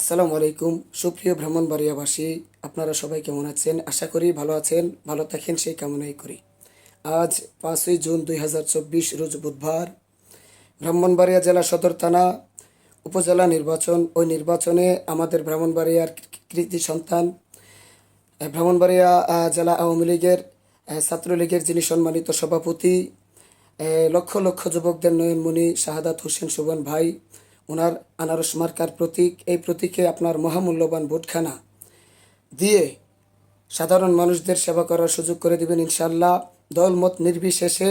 আসসালামু আলাইকুম। সুপ্রিয় ভ্রমণবাড়িয়াবাসী, আপনারা সবাই কেমন আছেন? আশা করি ভালো আছেন, ভালো থাকেন, সেই কামনাই করি। আজ পাঁচই জুন দুই হাজার চব্বিশ, রোজ বুধবার। ব্রাহ্মণবাড়িয়া জেলা সদর থানা উপজেলা নির্বাচন। ওই নির্বাচনে আমাদের ব্রাহ্মণবাড়িয়ার কৃতি সন্তান ব্রাহ্মণবাড়িয়া জেলা আওয়ামী লীগের ছাত্রলীগের যিনি সম্মানিত সভাপতি লক্ষ লক্ষ যুবকদের নয়নমণি, শাহাদাত হোসেন সুবন ভাই ওনার আনারস মার্কার প্রতীক, এই প্রতীকে আপনার মহামূল্যবান ভোটখানা দিয়ে সাধারণ মানুষদের সেবা করার সুযোগ করে দিবেন ইনশাল্লাহ দলমত নির্বিশেষে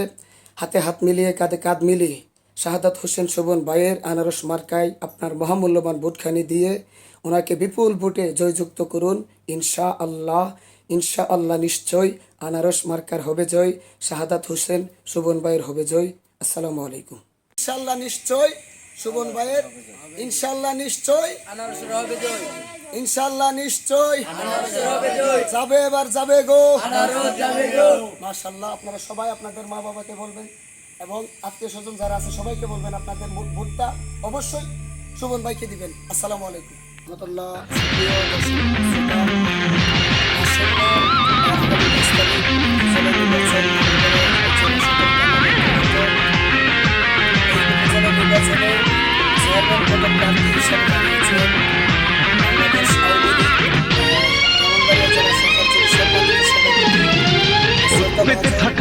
হাতে হাত মিলিয়ে, কাঁধে কাঁধ মিলিয়ে শাহাদাত হোসেন শোভন ভাইয়ের আনারস মার্কায় আপনার মহামূল্যবান ভোটখানি দিয়ে ওনাকে বিপুল ভোটে জয়যুক্ত করুন। ইনশা আল্লাহ ইনশা আল্লাহ নিশ্চয় আনারস মার্কার হবে জয়, শাহাদাত হোসেন শোভন ভাইয়ের হবে জয়। আসসালামু আলাইকুম। ইনশাল্লাহ নিশ্চয় শোভন ভাইয়ের ইনশাল্লাহ নিশ্চয়। ইনশাল্লাহ নিশ্চয়। যাবে এবার যাবে গো। মাশাল্লাহ আপনারা সবাই আপনাদের মা বাবাকে বলবেন এবং আত্মীয় স্বজন যারা আছে সবাইকে বলবেন আপনাদের ভোট- ভোটটা অবশ্যই সুবন ভাইকে দিবেন। আসসালামু আলাইকুম। রহমতুল্লাহ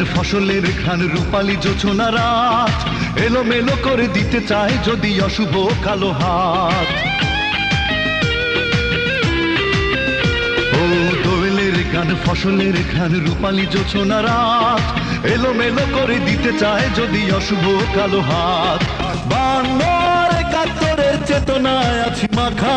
গান ফসলের ঘ্রাণ রূপালী জোছনা রাত। এলোমেলো করে দিতে চায় যদি অশুভ কালো হাত। ও দোয়েলের গান ফসলের ঘ্রাণ রূপালী জোছনা রাত। এলোমেলো করে দিতে চায় যদি অশুভ কালো হাত। বাংলার একাত্তরের চেতনায় আছি মাখা।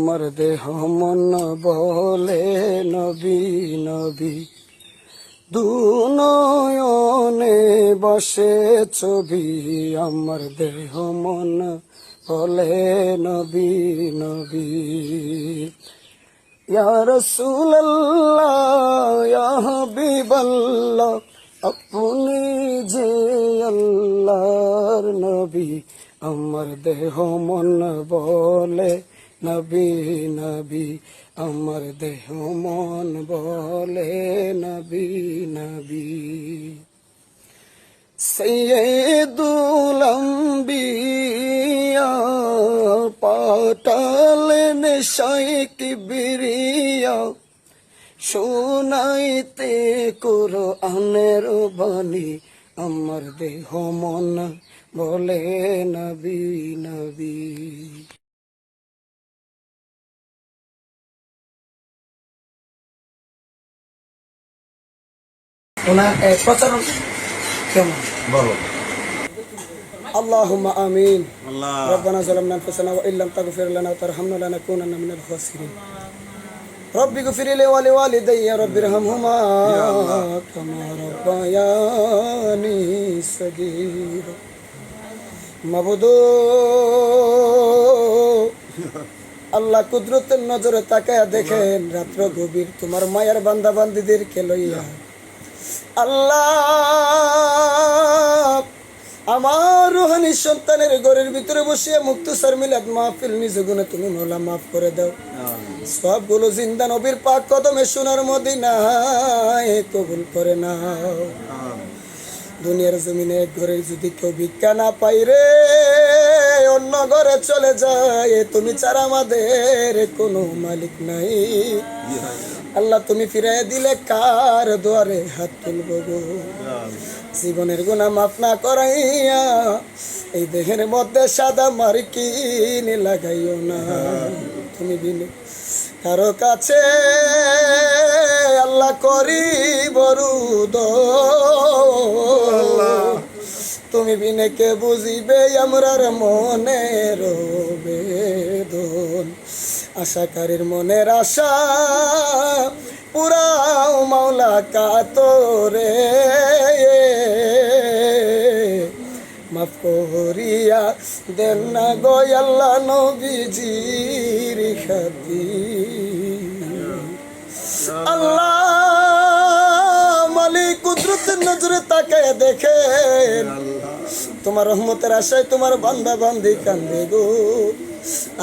আমার দেহ মন বলে, নবী নবী। দুনয়নে বসে ছবি আমার দেহ মন বলে, নবী নবী। ইয়া ইয়া হাবিবাল্লাহ, আপনি যে আল্লাহর নবী, আমার দেহ মন বলে নবী নবী, আমার দেহ মন বলে নবী নবী। সৈয়দুল আম্বিয়া পাটালেন শাইক বিরিয়া। শোনাইতে করো আনের বাণী, আমার দেহ মন বলে নবী নবী। ওনার এ, প্রচারণ কেমন বলো اللهم امين আল্লাহ ربنا ظلمنا انفسنا وان لم تغفر لنا وترحمنا لنكونن من الخاسرين رب اغفر لي ولوالدي رب ارحمهما كما ربياني صغيرا মাবুদো আল্লাহ কুদরতের নজরে তাকায় দেখেন রাত্র গভীর তোমার মায়ের বান্দা বান্দিদেরকে লইয়া আল্লাহ। আমার রোহানি সন্তানের ঘরের ভিতরে বসিয়ে মুক্ত সার মিলাদ মাহফিল নিজ গুণে তুমি মোলা মাফ করে দাও। সবগুলো জিন্দা নবীর পাক কদমে সোনার মদিনায় কবুল করে নাও। দুনিয়ার জমিনে এক ঘরের যদি কেউ ভিক্ষা না পাই রে অন্য ঘরে চলে যায়। তুমি ছাড়া আমাদের কোনো মালিক নাই। আল্লাহ, তুমি ফিরাই দিলে কার দুয়ারে হাত তুলব গো? জীবনের গুণা মাফ না করাইয়া এই দেহের মধ্যে সাদা মার্কিন লাগাইও না। তুমি বিনে, কারও কাছে আল্লাহ করি বরুদ তুমি বিনে কে বুঝিবে, আমরার মনের বেদন আশাকারীর মনের আশা, পুরাও মাওলা কাতরে। মাফ করিয়া দেন না গো আল্লাহ নবীজির খাতির। আল্লাহ মালিক কুদরতের নজরে তাকায় দেখেন। তোমার রহমতের আশায় তোমার বান্দা বান্দি কান্দে গো।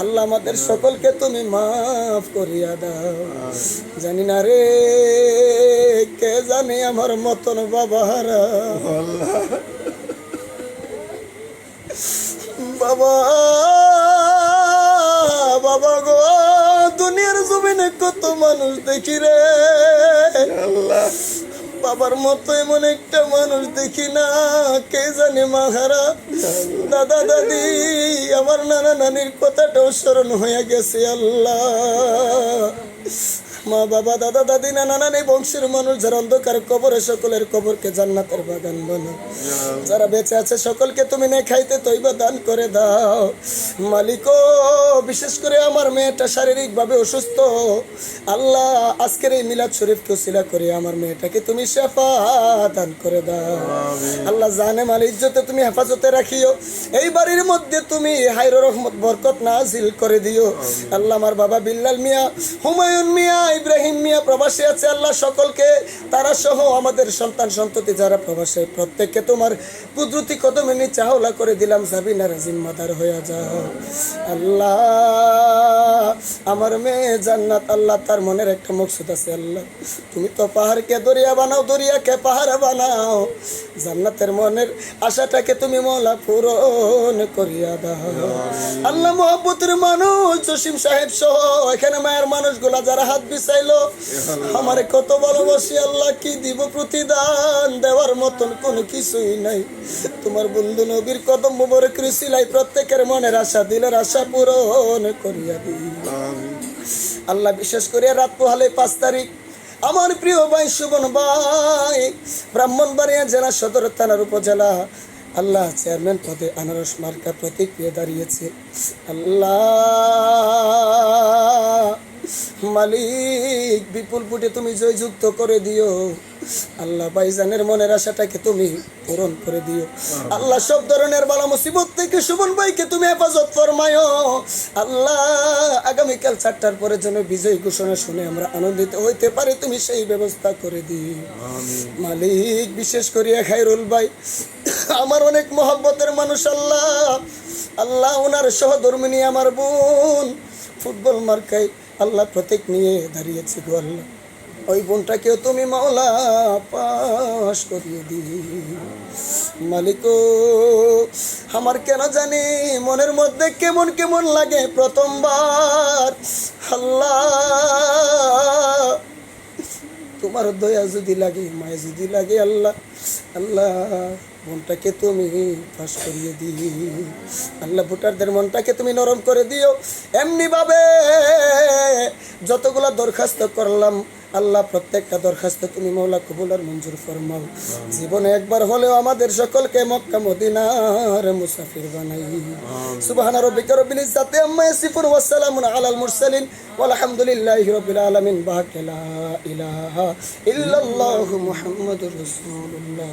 আল্লাহ আমাদের সকলকে তুমি মাফ করিয়া দাও। জানি না রে কে জানি আমার মতন বাবারা? বাবা বাবা গো দুনিয়ার জমিনে কত মানুষ দেখি রে। বাবার মতো এমন একটা মানুষ দেখি না। কে জানে মাহারা? দাদা, দাদি, আমার নানা নানির কথাটাও স্মরণ হয়ে গেছে, আল্লাহ। মা বাবা দাদা দাদি নানা নানি বংশের মানুষ যারা অন্ধকার কবরে সকলের কবরকে জান্নাতের বাগান বানো যারা বেঁচে আছে সকলকে তুমি নে খাইতে তৈবা দান করে দাও। মালিক বিশেষ করে আমার মেয়েটা শারীরিকভাবে অসুস্থ। আল্লাহ আজকের এই মিলাদ শরীফকে উসিলা করে আমার মেয়েটাকে তুমি শেফা দান করে দাও। আল্লাহ জানে মাল ইজ্জতে তুমি হেফাজতে রাখিও। এই বাড়ির মধ্যে তুমি হাইর রহমত বরকত নাজিল করে দিও। আল্লাহ আমার বাবা বিল্লাল মিয়া হুমায়ুন মিয়া ইব্রাহিম মিয়া প্রবাসী আছে, আল্লাহ সকলকে, তারা সহ আমাদের সন্তান সন্ততি যারা প্রবাসী, প্রত্যেককে তোমার কুদরতি কদমে নিচে হাওলা করে দিলাম সাবিনার জিম্মাদার হয়ে যাও। আল্লাহ, আমার মেয়ে জান্নাত, আল্লাহ তার মনের একটা মকসুদ আছে, আল্লাহ। তুমি তো পাহাড়কে দরিয়া বানাও, দরিয়াকে পাহাড় বানাও। জান্নাতের মনের আশাটাকে তুমি মলা পূরণ করিয়া দাও। আল্লাহ, মোহাব্বতের মানুষ, জসিম সাহেব সহ, এখানে মায়ের মানুষগুলা যারা হাত বিছাইলো আমারে কত ভালোবাসি, আল্লাহ কি দিব প্রতিদান? দেওয়ার মতন কোনো কিছুই নাই। তোমার বন্ধু নবীর কদম মোবরে কৃষিলাই প্রত্যেকের মনের আশা, দিলের আশা পূরণ করিয়া দিই। আল্লাহ বিশেষ করে রাত পোহালে পাঁচ তারিখ। আমার প্রিয় ভাই, সুবন ভাই ব্রাহ্মণবাড়িয়া জেলা সদর থানার উপজেলা। আল্লাহ চেয়ারম্যান পদে আনারস মার্কা প্রতীক পেয়ে দাঁড়িয়েছে। আল্লাহ মালিক বিপুল পুটে তুমি জয়যুক্ত করে দিও। আল্লাহ ভাইজানের মনের আশাটাকে তুমি পূরণ করে দিও। আল্লাহ। সব ধরনের বালা মুসিবত থেকে সুমন ভাইকে তুমি হেফাজত ফরমায়। আল্লাহ আগামীকাল চারটার পরে যেন বিজয় ঘোষণা শুনে আমরা আনন্দিত হইতে পারি তুমি সেই ব্যবস্থা করে দিও। মালিক বিশেষ করিয়া খাইরুল ভাই আমার অনেক মহব্বতের মানুষ আল্লাহ। আল্লাহ ওনার সহধর্মিনী আমার বোন ফুটবল মার্কাই আল্লাহ প্রতীক নিয়ে দাঁড়িয়েছে গো আল্লাহ ওই বোনটাকেও তুমি মাওলা পাশ করিয়ে দি মালিক, আমার কেন জানি মনের মধ্যে কেমন কেমন লাগে প্রথমবার। আল্লাহ, তোমার দয়া যদি লাগে, মায়া যদি লাগে আল্লাহ। আল্লাহ, মনটাকে তুমি ফাঁস করিয়ে দিই। আল্লাহ, ভোটারদের মনটাকে তুমি নরম করে দিও। এমনিভাবে যতগুলো দরখাস্ত করলাম আল্লাহ প্রত্যেকটা দরখাস্ত তুমি মৌলা কবুল আর মঞ্জুর ফরমাও। জীবনে একবার হলেও আমাদের সকলকে মক্কা মদিনার মুসাফির বানাই। সুবহানা রাব্বিকা রব্বিল ইজ্জাতি আম্মা ইয়াসিফুন ওয়া সালামুন আলাল মুরসালিন। alamin বাকা লা ইলাহা ইল্লাল্লাহু মুহাম্মাদুর রাসূলুল্লাহ।